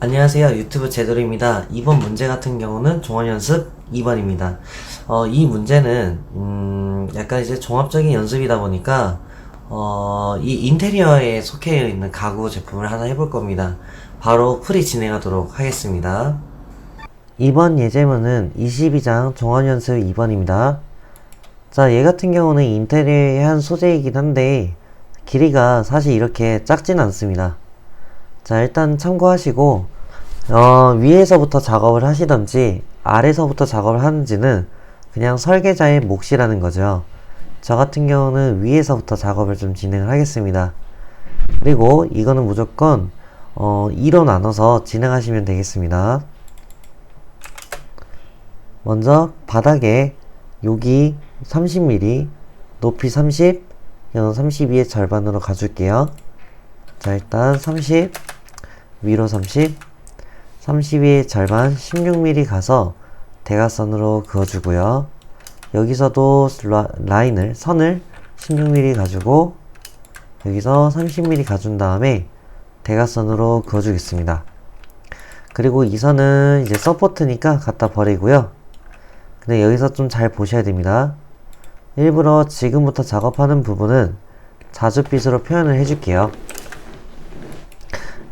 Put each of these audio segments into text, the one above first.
안녕하세요. 유튜브 제도입니다. 이번 문제 같은 경우는 종합연습 2번입니다. 어, 이 문제는, 음, 약간 이제 종합적인 연습이다 보니까, 어, 이 인테리어에 속해 있는 가구 제품을 하나 해볼 겁니다. 바로 풀이 진행하도록 하겠습니다. 이번 예제문은 22장 종합연습 2번입니다. 자, 얘 같은 경우는 인테리어의 한 소재이긴 한데, 길이가 사실 이렇게 작진 않습니다. 자, 일단 참고하시고, 어, 위에서부터 작업을 하시던지, 아래서부터 작업을 하는지는 그냥 설계자의 몫이라는 거죠. 저 같은 경우는 위에서부터 작업을 좀 진행을 하겠습니다. 그리고 이거는 무조건, 어, 2로 나눠서 진행하시면 되겠습니다. 먼저 바닥에 여기 30mm, 높이 30, 여기 32의 절반으로 가줄게요. 자, 일단 30, 위로 30, 32의 절반 16mm 가서 대각선으로 그어주고요. 여기서도 라, 라인을, 선을 16mm 가지고 여기서 30mm 가준 다음에 대각선으로 그어주겠습니다. 그리고 이 선은 이제 서포트니까 갖다 버리고요. 근데 여기서 좀 잘 보셔야 됩니다. 일부러 지금부터 작업하는 부분은 자줏빛으로 표현을 해줄게요.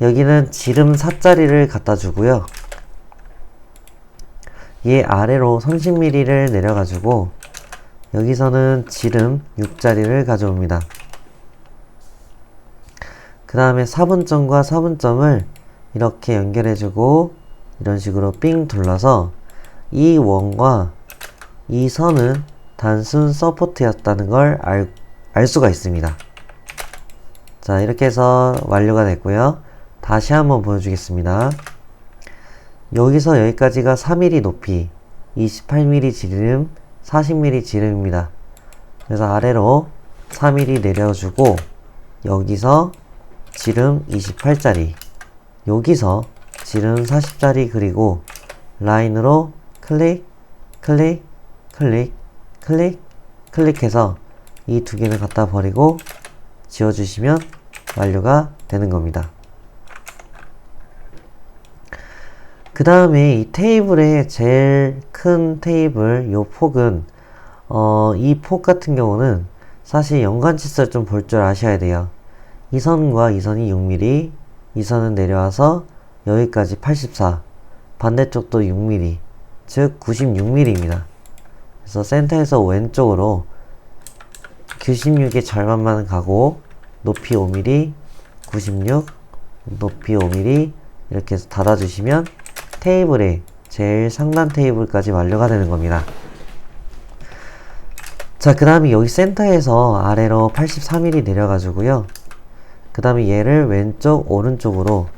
여기는 지름 4짜리를 갖다 주고요. 얘 아래로 30mm를 내려가지고 여기서는 지름 6짜리를 가져옵니다. 그 다음에 4분점과 4분점을 이렇게 연결해주고 이런 식으로 삥 둘러서 이 원과 이 선은 단순 서포트였다는 걸 알, 알 수가 있습니다. 자, 이렇게 해서 완료가 됐고요. 다시 한번 보여주겠습니다. 여기서 여기까지가 4mm 높이, 28mm 지름, 40mm 지름입니다. 그래서 아래로 4mm 내려주고 여기서 지름 28짜리, 여기서 지름 40짜리 그리고 라인으로 클릭, 클릭, 클릭, 클릭, 클릭해서 이 두 개를 갖다 버리고 지워주시면 완료가 되는 겁니다. 그 다음에 이 테이블의 제일 큰 테이블, 요 폭은, 어, 이 폭 같은 경우는 사실 연관 치수를 좀 볼 줄 아셔야 돼요. 이 선과 이 선이 6mm, 이 선은 내려와서 여기까지 84, 반대쪽도 6mm, 즉 96mm입니다. 그래서 센터에서 왼쪽으로 96의 절반만 가고 높이 5mm, 96, 높이 5mm 이렇게 해서 닫아주시면 테이블의 제일 상단 테이블까지 완료가 되는 겁니다. 자, 그 다음에 여기 센터에서 아래로 83mm 내려가지고요. 그 다음에 얘를 왼쪽, 오른쪽으로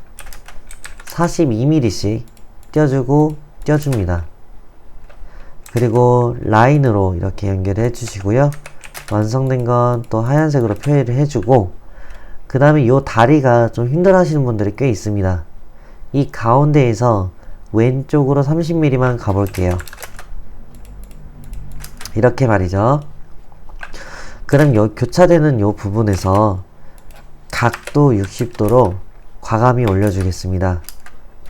42mm씩 띄워주고 띄워줍니다. 그리고 라인으로 이렇게 연결해 주시고요. 완성된 건 또 하얀색으로 표현을 해주고 그 다음에 이 다리가 좀 힘들어 하시는 분들이 꽤 있습니다. 이 가운데에서 왼쪽으로 30mm만 가볼게요. 이렇게 말이죠. 그럼 요 교차되는 요 부분에서 각도 60도로 과감히 올려주겠습니다.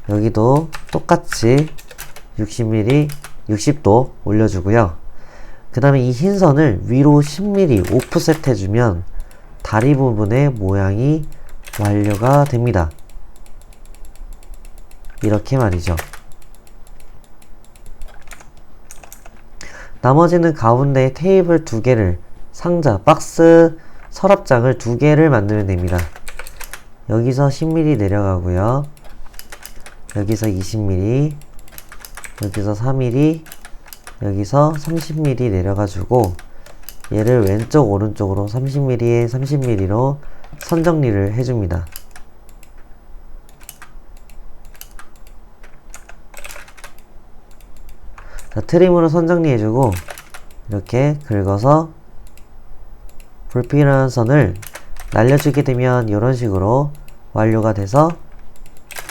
여기도 똑같이 60mm, 60도 올려주고요. 그 다음에 이 흰 선을 위로 10mm 오프셋 해주면 다리 부분의 모양이 완료가 됩니다. 이렇게 말이죠. 나머지는 가운데 테이블 두 개를 상자, 박스, 서랍장을 두 개를 만들면 됩니다. 여기서 10mm 내려가고요. 여기서 20mm, 여기서 4mm, 여기서 30mm 내려가지고 얘를 왼쪽 오른쪽으로 30mm에 30mm로 선정리를 해줍니다. 자, 트림으로 선정리해주고 이렇게 긁어서 불필요한 선을 날려주게 되면 이런 식으로 완료가 돼서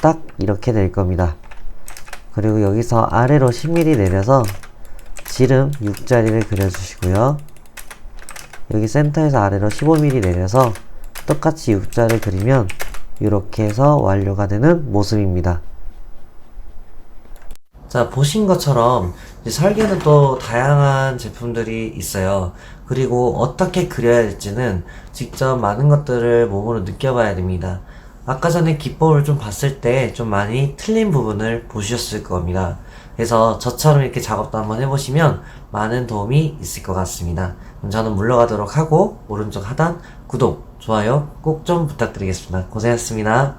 딱 이렇게 될 겁니다. 그리고 여기서 아래로 10mm 내려서 지름 6자리를 그려주시고요. 여기 센터에서 아래로 15mm 내려서 똑같이 6자를 그리면 이렇게 해서 완료가 되는 모습입니다. 자, 보신 것처럼 설계는 또 다양한 제품들이 있어요. 그리고 어떻게 그려야 될지는 직접 많은 것들을 몸으로 느껴봐야 됩니다. 아까 전에 기법을 좀 봤을 때 좀 많이 틀린 부분을 보셨을 겁니다. 그래서 저처럼 이렇게 작업도 한번 해보시면 많은 도움이 있을 것 같습니다. 그럼 저는 물러가도록 하고 오른쪽 하단 구독, 좋아요 꼭 좀 부탁드리겠습니다. 고생하셨습니다.